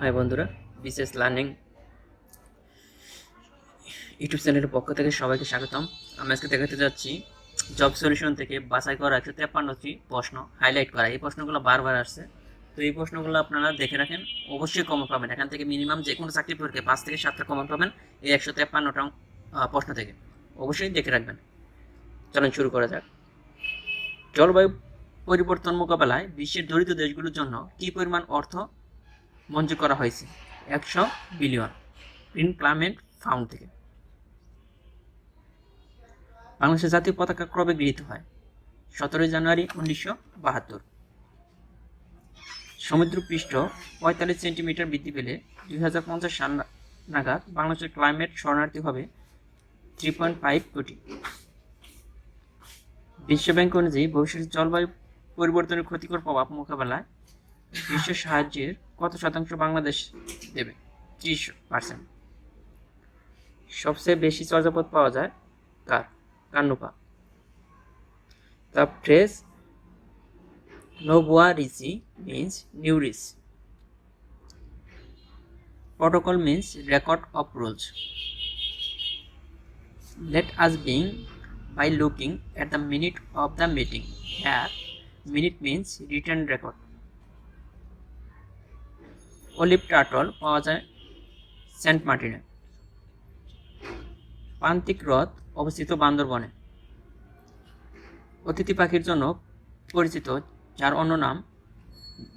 High বন্ধুরা। বিশেষ learning YouTube চ্যানেলের পক্ষ থেকে সবাইকে স্বাগতম। আমি আজকে দেখাতে যাচ্ছি জব সলিউশন থেকে বাছাই করা একশো তেপ্পান্নটি প্রশ্ন হাইলাইট করা। এই প্রশ্নগুলো বারবার আসছে। তো এই প্রশ্নগুলো আপনারা দেখে রাখেন। অবশ্যই কমন পাবেন। এখান থেকে মিনিমাম যে কোনো চাকরি পরীক্ষায় পাঁচ থেকে সাতটা কমন পাবেন এই একশো তেপ্পান্নটা প্রশ্ন থেকে। অবশ্যই দেখে রাখবেন। চলুন শুরু করা যাক। জলবায়ু পরিবর্তন মোকাবেলায় বিশ্বের দরিদ্র দেশগুলোর জন্য কী পরিমাণ অর্থ মঞ্জুর করা হয়েছে। একশো বিলিয়ন গ্রিন ক্লাইমেট ফাউন্ড থেকে। বাংলাদেশের জাতীয় পতাকা কবে গৃহীত হয়? সতেরোই জানুয়ারি উনিশশো বাহাত্তর। সমুদ্রপৃষ্ঠ পঁয়তাল্লিশ সেন্টিমিটার বৃদ্ধি পেলে দুই হাজার পঞ্চাশ সাল নাগাদ বাংলাদেশের ক্লাইমেট শরণার্থী হবে থ্রি পয়েন্ট ফাইভ কোটি। বিশ্বব্যাংক অনুযায়ী ভবিষ্যতে জলবায়ু পরিবর্তনের ক্ষতিকর প্রভাব মোকাবেলায় বিশ্ব সাহায্যের কত শতাংশ বাংলাদেশ দেবে? ত্রিশ পার্সেন্ট সবচেয়ে বেশি চর্যাপদ পাওয়া যায় কার? কান্নুপা। দ্য ফ্রেস নোবুয়া রিসি means নিউরিস protocol means record of rules let us being by looking at the minute of the meeting her minute means written record olive turtle পাওয়া যায় সেন্ট মার্টিনে। প্রান্তিক হ্রদ অবস্থিত বান্দরবনে। অতিথি পাখির জন্য পরিচিত, যার অন্য নাম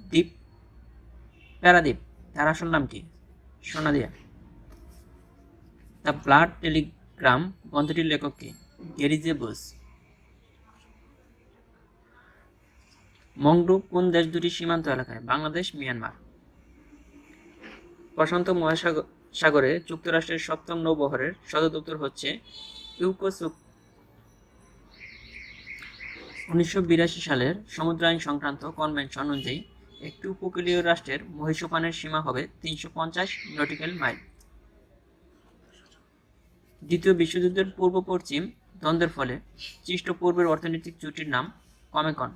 দ্বীপ, প্যারাদ্বীপ। তার আসল নাম কি? সোনাদিয়া দ্য। ব্লাড টেলিগ্রাম গ্রন্থটির লেখক কে? গেরিজে বোস। মংডু কোন দেশ দুটি সীমান্ত এলাকায়? বাংলাদেশ, মিয়ানমার। প্রশান্ত মহাসাগর সাগরে যুক্তরাষ্ট্রের সপ্তম নৌবহরের সদর দপ্তর হচ্ছে ইউকোসুক। উনিশশো বিরাশি সালের সমুদ্র আইন সংক্রান্ত কনভেনশন অনুযায়ী একটি উপকূলীয় রাষ্ট্রের মহিষপানের সীমা হবে তিনশো পঞ্চাশ নটিক্যাল মাইল। দ্বিতীয় বিশ্বযুদ্ধের পূর্ব পশ্চিম দ্বন্দ্বের ফলে সৃষ্ট পূর্বের অর্থনৈতিক জুটির নাম কমেকন।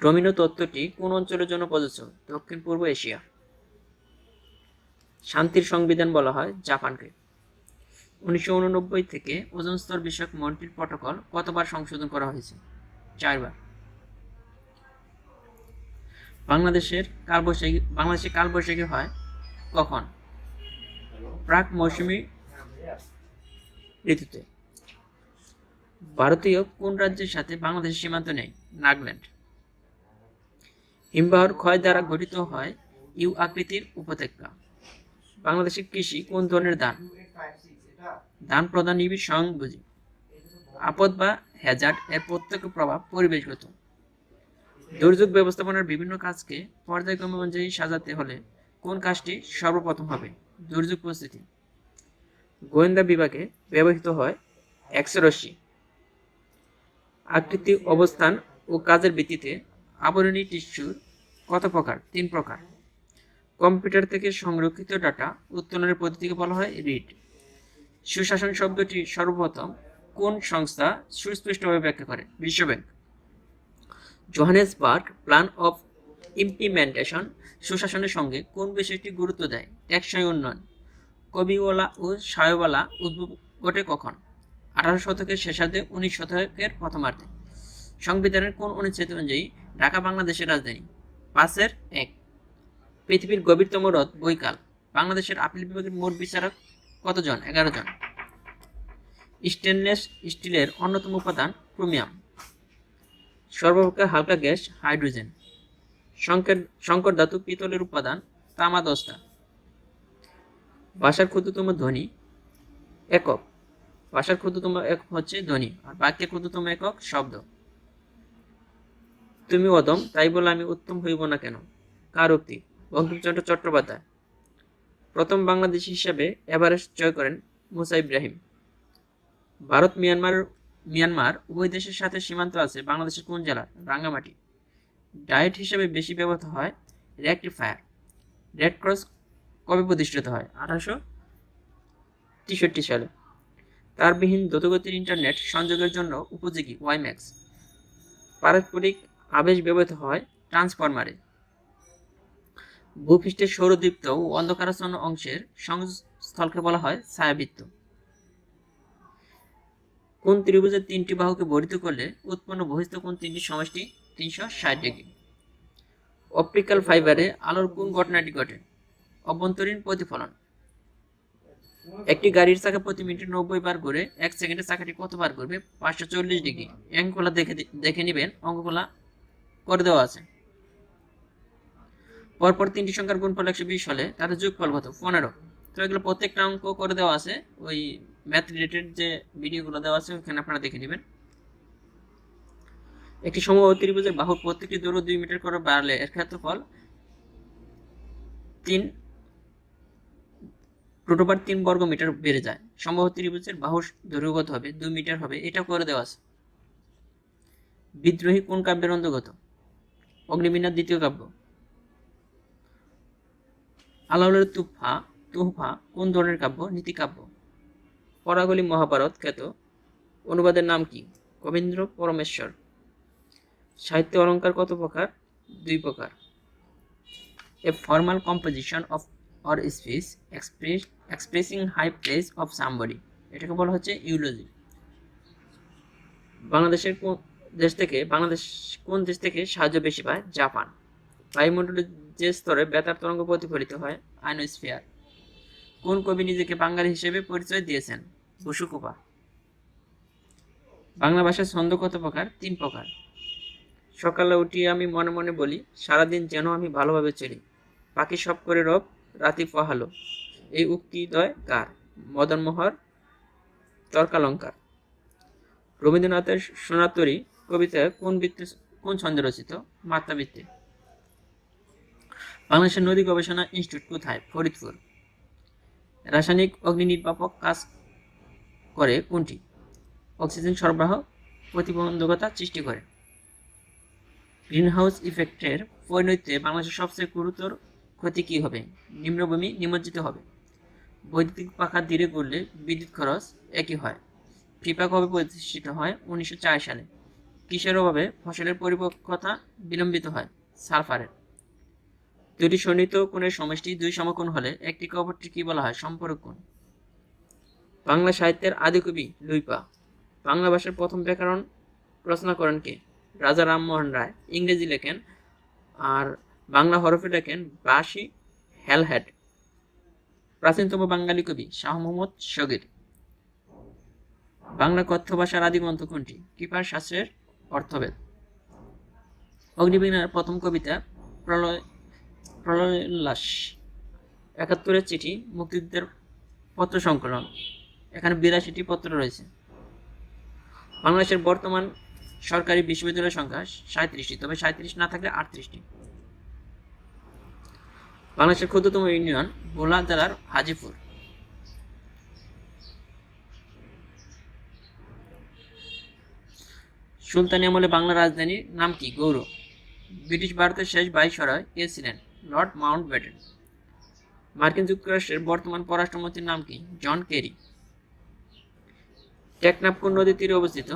ডোমিনো তত্ত্বটি কোন অঞ্চলের জন্য প্রযোজ্য? দক্ষিণ, পূর্ব এশিয়া। শান্তির সংবিধান বলা হয় জাপানকে। উনিশশো উননব্বই থেকে ওজন স্তর বিষয়ক মন্ট্রিল প্রটোকল কতবার সংশোধন করা হয়েছে? চারবার। বাংলাদেশের কালবৈশাখী বাংলাদেশে কালবৈশাখী হয় কখন? প্রাক মৌসুমী ঋতুতে। ভারতীয় কোন রাজ্যের সাথে বাংলাদেশের সীমান্ত নেই? নাগাল্যান্ড। হিমবাহর ক্ষয় দ্বারা গঠিত হয় ইউ আকৃতির উপত্যকা। বাংলাদেশের কৃষি কোন ধরনের ধান? ধান প্রধান নিবিড় স্বয়ংভোজী আপদ বা হ্যাজার্ড এর প্রত্যক্ষ প্রভাব পরিবেশগত। দুর্যোগ ব্যবস্থাপনার বিভিন্ন কাজকে পর্যায়ক্রম অনুযায়ী সাজাতে হলে কোন কাজটি সর্বপ্রথম হবে? দুর্যোগ পরিস্থিতি গোয়েন্দা বিভাগে ব্যবহৃত হয় এক্সরশ্মি আকৃতি, অবস্থান ও কাজের ভিত্তিতে আবরণী টিস্যুর কত প্রকার? তিন প্রকার। কম্পিউটার থেকে সংরক্ষিত ডাটা উত্তোলনের পদ্ধতিকে বলা হয় রিড। সুশাসন শব্দটি সর্বপ্রথম কোন সংস্থা সুস্পষ্টভাবে ব্যাখ্যা করে? বিশ্বব্যাংক। জোহানেসবার্গ প্ল্যান অফ ইমপ্লিমেন্টেশন সুশাসনের সঙ্গে কোন বিষয়টি গুরুত্ব দেয়? টেকসই উন্নয়ন। কবিওয়ালা ও সায়ওয়ালা উদ্ভব ঘটে কখন? আঠারো শতকের শেষার্ধে, উনিশ শতকের প্রথমার্ধে। সংবিধানের কোন অনুচ্ছেদ অনুযায়ী ঢাকা, বাংলাদেশের রাজধানী। পাঁচের এক। পৃথিবীর গভীরতম হ্রদ বৈকাল। বাংলাদেশের আপিল বিভাগের মোট বিচারক কতজন? এগারো জন। স্টেনলেস স্টিলের অন্যতম উপাদান ক্রোমিয়াম। সর্বাপেক্ষা হালকা গ্যাস, হাইড্রোজেন। সংকের সংকর ধাতু পিতলের উপাদান তামা দস্তা ভাষার ক্ষুদ্রতম ধ্বনি একক। ভাষার ক্ষুদ্রতম একক হচ্ছে ধ্বনি। আর বাক্যের ক্ষুদ্রতম একক শব্দ। তুমি অদম, তাই বলে আমি উত্তম হইব না কেন? কার উক্তি? বঙ্কিমচন্দ্র চট্টোপাধ্যায়। প্রথম বাংলাদেশি হিসাবে এভারেস্ট জয় করেন মুসা ইব্রাহিম। ভারত, মিয়ানমার মিয়ানমার উভয় দেশের সাথে সীমান্ত আছে, বাংলাদেশের কোন জেলা রাঙ্গামাটি। ডায়েট হিসেবে বেশি ব্যবহৃত হয় রেক্টিফায়ার রেড ক্রস কবে প্রতিষ্ঠিত হয়? আঠারোশো তেষট্টি সালে। তারবিহীন দ্রুতগতির ইন্টারনেট সংযোগের জন্য উপযোগী ওয়াইম্যাক্স পারস্পরিক আবেশ ব্যবহৃত হয় ট্রান্সফরমারে। ভূপৃষ্ঠের সৌরদীপ্ত ও অন্ধকারাচ্ছন্ন অংশের সংস্থলকে বলা হয় ছায়াবৃত্ত। কোন ত্রিভুজের তিনটি বাহুকে বর্ধিত করলে উৎপন্ন বহিস্থ কোন তিনটি সমষ্টি তিনশো ষাট ডিগ্রি। অপটিক্যাল ফাইবারে আলোর কোন ঘটনাটি ঘটে? অভ্যন্তরীণ প্রতিফলন। একটি গাড়ির চাকা প্রতি মিনিটে নব্বই বার ঘুরে এক সেকেন্ডে চাকাটি কতবার ঘুরবে? পাঁচশো চল্লিশ ডিগ্রি। অঙ্কগুলো দেখে দেখে নেবেন অঙ্কগুলা করে দেওয়া আছে। পরপর তিনটি সংখ্যার গুণফল একশো বিশ হলে তাদের যোগফল কত? পনেরো। তো এগুলো প্রত্যেকটা অঙ্ক করে দেওয়া আছে। ওই ম্যাথ রিলেটেড যে ভিডিওগুলো দেওয়া আছে, ওখানে আপনারা দেখে নেবেন। একটি সমবাহু ত্রিভুজের বাহুর প্রত্যেকটি দৈর্ঘ্য দুই মিটার করে বাড়লে এর ক্ষেত্রফল তিন টোটোবার তিন বর্গ মিটার বেড়ে যায়। সমবাহু ত্রিভুজের বাহুর দৈর্ঘ্য কত হবে? দুই মিটার হবে। এটা করে দেওয়া আছে। বিদ্রোহী কোন কাব্যের অন্তর্গত? অগ্নিবীণার দ্বিতীয় কাব্য। আলাউলের তুফা, তুহফা কোন ধরনের কাব্য? নীতিকাব্য পরাগলি মহাভারত খ্যাত। অনুবাদের নাম কি? কবীন্দ্র পরমেশ্বর। সাহিত্য অলঙ্কার কত প্রকার? দুই প্রকার। A formal composition of or speech express expressing high place of somebody এটাকে বলা হচ্ছে ইউলজি বাংলাদেশের দেশ থেকে, বাংলাদেশ কোন দেশ থেকে সাহায্য বেশি পায়? জাপান। বায়ুমণ্ডলের যে স্তরে বেতার তরঙ্গ প্রতিফলিত হয় আইনোস্ফিয়ার। কোন কবি নিজেকে বাঙালি হিসেবে পরিচয় দিয়েছেন? বসুকোপা। বাংলা ভাষার ছন্দ কত প্রকার? তিন প্রকার। সকালে উঠিয়ে আমি মনে মনে বলি, সারাদিন যেন আমি ভালোভাবে চলি। পাখি সব করে রব, রাতি পহালো এই উক্তিদয় কার? মদন মোহর তর্কালঙ্কার। রবীন্দ্রনাথের সোনাতরী কবিতা কোন বৃত্তে কোন ছন্দে রচিত? মাত্রাবৃত্তে। বাংলাদেশের নদী গবেষণা ইনস্টিটিউট কোথায়? ফরিদপুর। রাসায়নিক অগ্নি নির্বাপক কাজ করে কোনটি? অক্সিজেন সরবরাহ প্রতিবন্ধকতা সৃষ্টি করে। গ্রিনহাউস ইফেক্টের পরিণতিতে বাংলাদেশের সবচেয়ে গুরুতর ক্ষতি কী হবে? নিম্নভূমি নিমজ্জিত হবে। বৈদ্যুতিক পাখা ধীরে ঘুরলে বিদ্যুৎ খরচ একই হয়। ফিপা কবে প্রতিষ্ঠিত হয়? উনিশশো চার সালে। কিসের অভাবে ফসলের পরিপক্কতা বিলম্বিত হয়? সালফারের। দুটি সন্নিহিত কোণের সমষ্টি দুই সমকোণ হলে একটি অপরটি কি বলা হয়? সম্পর্ক কোণ। বাংলা সাহিত্যের আদিকবি লুইপা বাংলা ভাষার প্রথম ব্যাকরণ রচনা করেন কে? রাজা রামমোহন রায়। ইংরেজি লেখেন আর বাংলা হরফে লেখেন বাসি হ্যালহ্যাড প্রাচীনতম বাঙালি কবি শাহ মোহাম্মদ শগির। বাংলা কথ্য ভাষার আদিগ্রন্থ কোনটি? কৃপার শাস্ত্রের অর্থভেদ। অগ্নিবীণার প্রথম কবিতা প্রলয় প্রলয়োল্লাস একাত্তরের চিঠি, মুক্তিযুদ্ধের পত্র সংকলন। এখানে বিরাশিটি পত্র রয়েছে। বাংলাদেশের বর্তমান সরকারি বিশ্ববিদ্যালয়ের সংখ্যা সাঁত্রিশটি তবে সাঁত্রিশ না থাকলে আটত্রিশটি। বাংলাদেশের ক্ষুদ্রতম ইউনিয়ন ভোলা জেলার হাজিপুর। সুলতানি আমলে বাংলা রাজধানীর নাম কি? গৌরব। ব্রিটিশ ভারতের শেষ ভাইসরয় কে ছিলেন? লর্ড মাউন্ট ব্যাটেন মার্কিন যুক্তরাষ্ট্রের বর্তমান পররাষ্ট্রমন্ত্রীর নাম কি? John Kerry. টেকনাফ কোন নদীর তীরে অবস্থিত।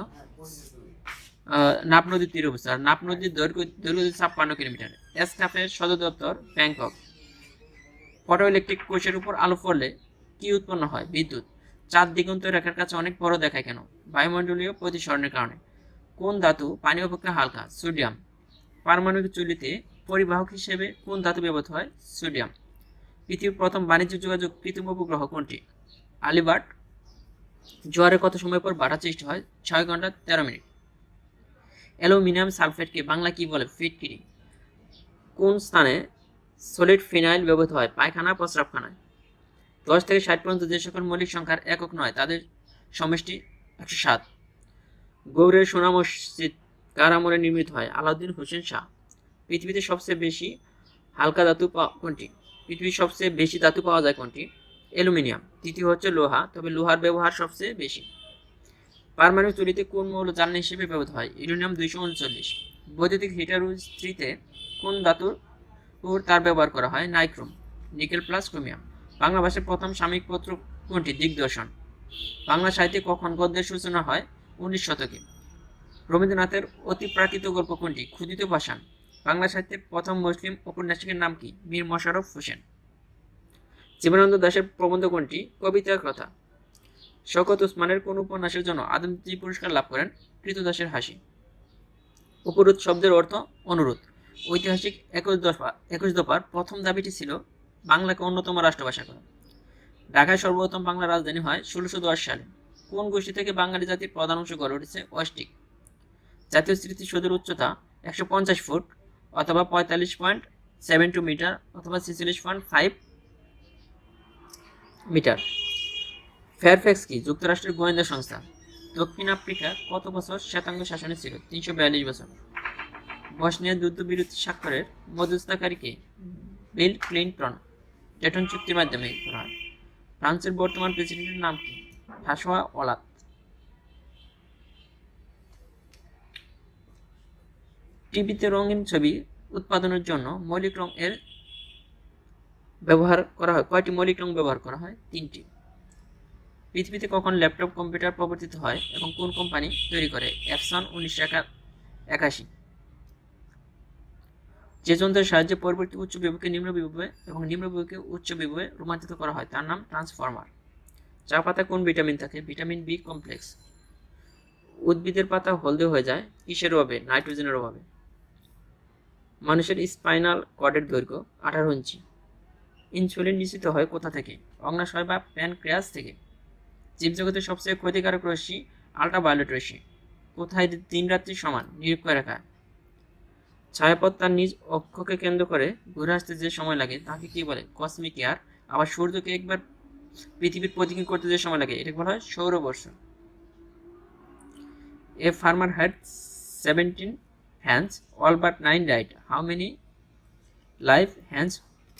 নাপ নদীর তীরে অবস্থিত। আর নাপ নদীর দৈর্ঘ্য দৈর্ঘ্য ছাপ্পান্ন কিলোমিটার। এসকাফের সদর দপ্তর ব্যাংকক। ফটো ইলেকট্রিক কোষের উপর আলো পড়লে কি উৎপন্ন হয়? বিদ্যুৎ। চাঁদ দিগন্ত রেখার কাছে অনেক বড় দেখায় কেন? বায়ুমণ্ডলীয় প্রতিসরণের কারণে। কোন ধাতু পানি অপেক্ষা হালকা? সোডিয়াম। পারমাণবিক চুল্লিতে পরিবাহক হিসেবে কোন ধাতু ব্যবহৃত হয়? সোডিয়াম। পৃথিবীর প্রথম বাণিজ্য যোগাযোগ কৃত্রিম উপগ্রহ কোনটি? আলিবার্ট। জোয়ারের কত সময় পর বাটা সৃষ্টি হয়? ছয় ঘণ্টা, তেরো মিনিট। অ্যালুমিনিয়াম সালফেটকে বাংলা কি বলে? ফিটকিরি কোন স্থানে সলিড ফিনাইল ব্যবহৃত হয়? পায়খানা, প্রস্রাবখানায়। দশ থেকে ষাট পর্যন্ত যে সকল মৌলিক সংখ্যার একক নয়, তাদের সমষ্টি একশো সাত। গৌড়ের সোনা মসজিদ কার আমলে নির্মিত হয়? আলাউদ্দিন হোসেন শাহ। পৃথিবীতে সবচেয়ে বেশি হালকা ধাতু কোনটি? পৃথিবীর সবচেয়ে বেশি ধাতু পাওয়া যায় কোনটি? অ্যালুমিনিয়াম। তৃতীয় হচ্ছে লোহা, তবে লোহার ব্যবহার সবচেয়ে বেশি। পারমাণবিক চুরিতে কোন মৌল জ্বালানি হিসেবে ব্যবহৃত হয়? ইউরেনিয়াম দুইশো উনচল্লিশ। বৈদ্যুতিক হিটার ও ইস্ত্রিতে কোন ধাতুর তার ব্যবহার করা হয়? Nichrome, nickel plus chromium. Bangla ভাষার প্রথম সাময়িক পত্র কোনটি? দিগদর্শন। বাংলা সাহিত্যে কখন গদ্যের সূচনা হয়? উনিশ শতকে। রবীন্দ্রনাথের অতি প্রাকৃত গল্প কোনটি? ক্ষুদিত পাষাণ। বাংলা সাহিত্যের প্রথম মুসলিম ঔপন্যাসিকের নাম কি? মীর মোশাররফ হোসেন। জীবনানন্দ দাশের প্রবন্ধ কোনটি? কবিতার কথা। শওকত উসমানের কোন উপন্যাসের জন্য আদমজি পুরস্কার লাভ করেন কৃতদাসের হাসি। উপরোধ শব্দের অর্থ অনুরোধ। ঐতিহাসিক একুশ দফা, একুশ দফার প্রথম দাবিটি ছিল বাংলাকে অন্যতম রাষ্ট্রভাষা করা। ঢাকায় সর্বপ্রথম বাংলা রাজধানী হয় ষোলোশো দশ সালে। কোন গোষ্ঠী থেকে বাঙালি জাতির প্রধান অংশ গড়ে উঠেছে? অস্টিক জাতীয় স্মৃতিসৌধের উচ্চতা একশো পঞ্চাশ ফুট অথবা পঁয়তাল্লিশ পয়েন্ট সেভেন টু মিটার অথবা ছেচল্লিশ পয়েন্ট ফাইভ মিটার। ফেয়ারফ্যাক্স কি? যুক্তরাষ্ট্রের গোয়েন্দা সংস্থা। দক্ষিণ আফ্রিকা কত বছর শ্বেতাঙ্গ শাসনে ছিল? তিনশো বিয়াল্লিশ বছর। বসনিয়া যুদ্ধবিরতি স্বাক্ষরের মধ্যস্থতাকারীকে বিল ক্লিন্টন। ডেটন চুক্তির মাধ্যমে হয়। ফ্রান্সের বর্তমান প্রেসিডেন্টের নাম কি? হাসোয়া ওলাত টিভিতে রঙিন ছবি উৎপাদনের জন্য মৌলিক রং এর ব্যবহার করা হয়। কয়টি মৌলিক রং ব্যবহার করা হয়? তিনটি। পৃথিবীতে কখন ল্যাপটপ, কম্পিউটার প্রবর্তিত হয় এবং কোন কোম্পানি তৈরি করে? অ্যাপসন উনিশশো একাশি। যে যন্ত্রের সাহায্যে পরবর্তী উচ্চ বিভাগকে নিম্ন বিভাগে এবং নিম্ন বিভাগকে উচ্চ বিভাগে রূপান্তরিত করা হয়, তার নাম ট্রান্সফরমার। চা পাতা কোন ভিটামিন থাকে? Vitamin B complex. উদ্ভিদের পাতা হলদে হয়ে যায়, কিসের অভাবে? নাইট্রোজেনের অভাবে। মানুষের স্পাইনাল কর্ডের দৈর্ঘ্য আঠারো ইঞ্চি। ইনসুলিন নিশ্চিত হয় কোথা থেকে? অগ্নাশয় বা প্যানক্রিয়াস থেকে। জীবজগতের সবচেয়ে ক্ষতিকারক রশ্মি আল্ট্রাভায়োলেট রশ্মি। কোথায় দিন রাত্রি সমান? নিরীক্ষা রেখা ছায়াপথ তার নিজ অক্ষকে কেন্দ্র করে ঘুরে আসতে যে সময় লাগে, তাকে কি বলে? কসমিক ইয়ার আবার সূর্যকে একবার পৃথিবীর প্রতিকিন করতে যে সময় লাগে এটাকে বলা হয়? সৌরবর্ষ a farmer had seventeen hands all but nine died how many live hands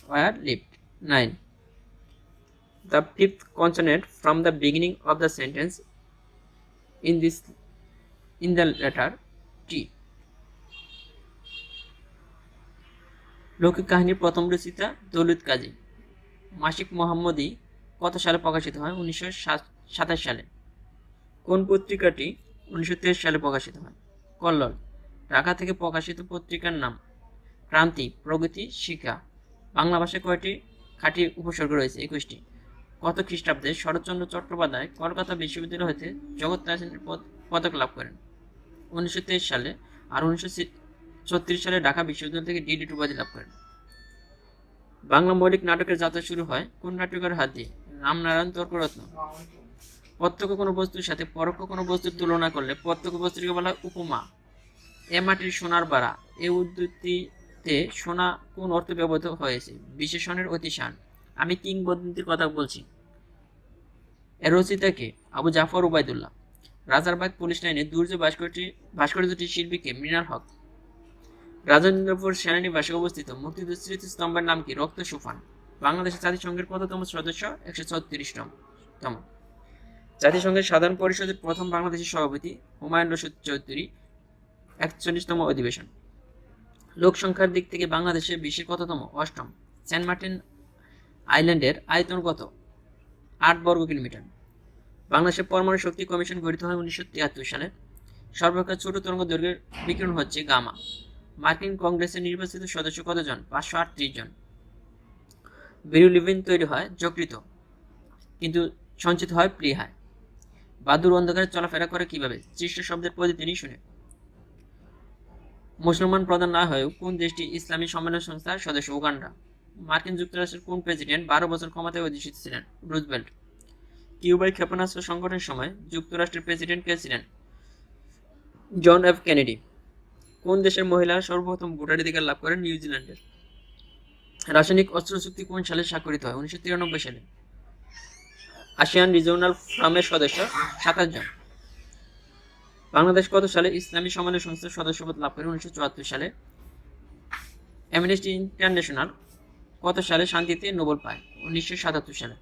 were lived nine the fifth consonant from the beginning of the sentence in this, in the letter T. লৌকিক কাহিনীর প্রথম রচিতা দৌলত কাজী মাসিক মোহাম্মদী কত সালে প্রকাশিত হয়? উনিশশো সাতাশ সালে। কোন পত্রিকাটি উনিশশো তেইশ সালে প্রকাশিত হয়? কল্লোল। ঢাকা থেকে প্রকাশিত পত্রিকার নাম ক্রান্তি, প্রগতি শিক্ষা বাংলা ভাষায় কয়টি খাঁটি উপসর্গ রয়েছে? একুশটি। কত খ্রিস্টাব্দে শরৎচন্দ্র চট্টোপাধ্যায় কলকাতা বিশ্ববিদ্যালয় হতে জগৎ রাজনীতির পদক লাভ করেন? উনিশশো তেইশ সালে আর উনিশশো ছত্রিশ সালে ঢাকা বিশ্ববিদ্যালয় থেকে ডিডি উপাধি লাভ করেন। বাংলা মৌলিক নাটকের যাত্রা শুরু হয় কোন নাটকের হাত দিয়ে? তর্করত্ন প্রত্যক্ষ কোনো বস্তুর সাথে পরোক্ষ কোনো বস্তুর তুলনা করলে প্রত্যক্ষ বস্তুটিকে বলা হয় উপমা। এ মাটির সোনার বাড়া এ সোনা কোন অর্থ ব্যবহৃত হয়েছে? বিশেষণের অতিশান। আমি কিংবদন্তির কথা বলছি। এর রচিতাকে আবু জাফর উবায়দুল্লাহ। রাজারবাগ পুলিশ লাইনে দুর্য ভাস্কর্যটি শিল্পীকে মৃণাল হক। রাজেন্দ্রপুর সেনানিবাসে অবস্থিত মুক্তিযুদ্ধ স্মৃতিস্তম্ভের নাম কি? রক্ত সুফান বাংলাদেশের জাতিসংঘের কততম সদস্য? একশো ছত্রিশতম তম। জাতিসংঘের সাধারণ পরিষদের প্রথম বাংলাদেশের সভাপতি হুমায়ুন রশিদ চৌধুরী, একচল্লিশতম অধিবেশন। লোক সংখ্যার দিক থেকে বাংলাদেশের বিশ্বের কততম? অষ্টম। সেন্ট মার্টিন আইল্যান্ডের আয়তন কত? আট বর্গ কিলোমিটার। বাংলাদেশের পরমাণু শক্তি কমিশন গঠিত হয় উনিশশো তিয়াত্তর সালে। সর্বাপেক্ষা ছোট তরঙ্গ দৈর্ঘ্যের বিকিরণ হচ্ছে গামা। মার্কিন কংগ্রেসের নির্বাচিত সদস্য কতজন? পাঁচশো আটত্রিশ জন। বিরুলিভিন তৈরি হয় যকৃত কিন্তু সঞ্চিত হয় প্লিহায় বাদুর অন্ধকারে চলাফেরা করে কীভাবে? সৃষ্ট শব্দের প্রতিদিনই শুনে। মুসলমান প্রধান না হয়েও কোন দেশটি ইসলামী সম্মেলন সংস্থার সদস্য? উগান্ডা। মার্কিন যুক্তরাষ্ট্রের কোন প্রেসিডেন্ট বারো বছর ক্ষমতায় অধিষ্ঠিত ছিলেন? রুজবেল্ট কিউবায় ক্ষেপণাস্ত্র সংকটের সময় যুক্তরাষ্ট্রের প্রেসিডেন্ট কে ছিলেন? John F Kennedy. কোন দেশের মহিলা সর্বপ্রথম ভোটাধিকার লাভ করেন? নিউজিল্যান্ডের। রাসায়নিক অস্ত্র চুক্তি কোন সালে স্বাক্ষরিত হয়? উনিশশো তিরানব্বই সালে। আসিয়ান রিজিওনাল ফ্রামের সদস্য, সাতাশ জন। বাংলাদেশ কত সালে ইসলামী সমাজের সংস্থার সদস্যপদ লাভ করে? উনিশশো চুয়াত্তর সালে। অ্যামনেস্টি ইন্টারন্যাশনাল কত সালে শান্তিতে নোবেল পায়? উনিশশো সাতাত্তর সালে।